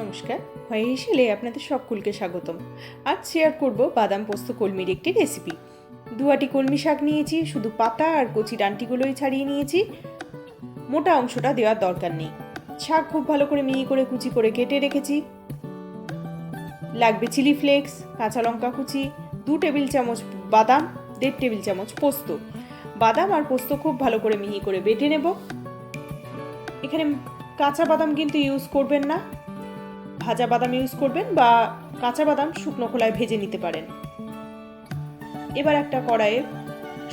নমস্কার হয়ে হেসেলে আপনাদের সকলকে স্বাগতম। আজ শেয়ার করব বাদাম পোস্ত কলমির একটি রেসিপি দুয়াটি কলমি শাক নিয়েছি, শুধু পাতা আর কচি ডান্টিগুলোই ছাড়িয়ে নিয়েছি। মোটা অংশটা দেওয়ার দরকার নেই। শাক খুব ভালো করে মিহি করে কুচি করে কেটে রেখেছি। লাগবে চিলি ফ্লেক্স কাঁচা লঙ্কা কুচি, দু টেবিল চামচ বাদাম, দেড় টেবিল চামচ পোস্ত। বাদাম আর পোস্ত খুব ভালো করে মিহি করে বেটে নেব। এখানে কাঁচা বাদাম কিন্তু ইউজ করবেন না। ভাজা বাদাম ইউজ করবেন বা কাঁচা বাদাম শুকনো খোলায় ভেজে নিতে পারেন। এবার একটা কড়াইয়ে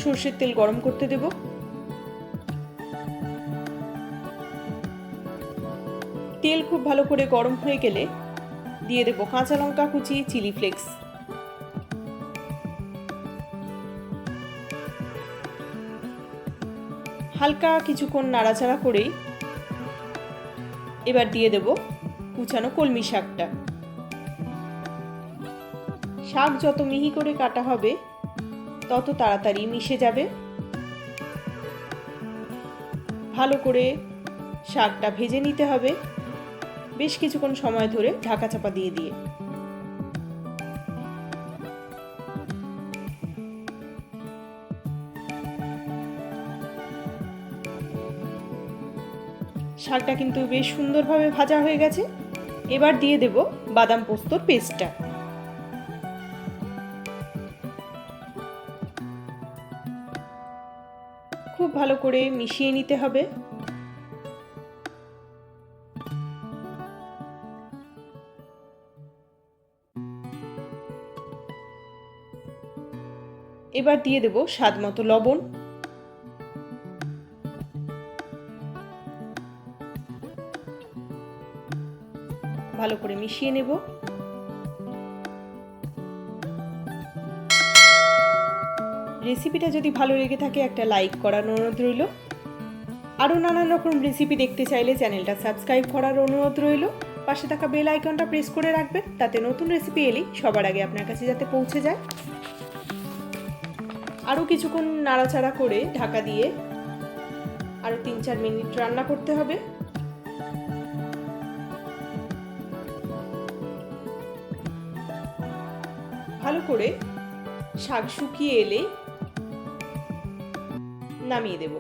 সর্ষের তেল গরম করতে দেব। তেল খুব ভালো করে গরম হয়ে গেলে দিয়ে দেবো কাঁচা লঙ্কা কুচি, চিলি ফ্লেক্স। হালকা কিছুক্ষণ নাড়াচাড়া করেই এবার দিয়ে দেব কুচানো কলমি শাকটা। শাক যত মিহি করে কাটা হবে, তত তাড়াতাড়ি মিশে যাবে। ভালো করে শাকটা ভেজে নিতে হবে বেশ কিছুক্ষণ সময় ধরে ঢাকা চাপা দিয়ে দিয়ে। শাকটা কিন্তু বেশ সুন্দরভাবে ভাজা হয়ে গেছে। এবার দিয়ে দেব বাদাম পোস্তর পেস্টটা। খুব ভালো করে মিশিয়ে নিতে হবে। এবার দিয়ে দেব স্বাদ মতো লবণ। ভালো করে মিশিয়ে নেব। রেসিপিটা যদি ভালো লেগে থাকে একটা লাইক করার অনুরোধ রইল। আরও নানান রকম রেসিপি দেখতে চাইলে চ্যানেলটা সাবস্ক্রাইব করার অনুরোধ রইল। পাশে থাকা বেল আইকনটা প্রেস করে রাখবেন, তাতে নতুন রেসিপি এলেই সবার আগে আপনার কাছে যাতে পৌঁছে যায়। আরও কিছুক্ষণ নাড়াচাড়া করে ঢাকা দিয়ে আরও তিন চার মিনিট রান্না করতে হবে। ভালো করে শাক শুকিয়ে এলে নামিয়ে দেব।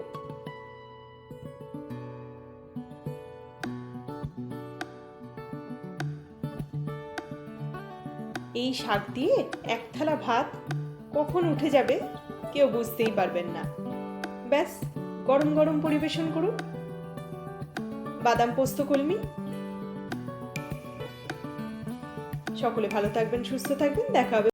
এই শাক দিয়ে এক থালা ভাত কখন উঠে যাবে কেউ বুঝতেই পারবেন না। ব্যাস, গরম গরম পরিবেশন করুন। বাদাম পোস্ত কলমি। সকলে ভালো থাকবেন, সুস্থ থাকবেন, দেখা হবে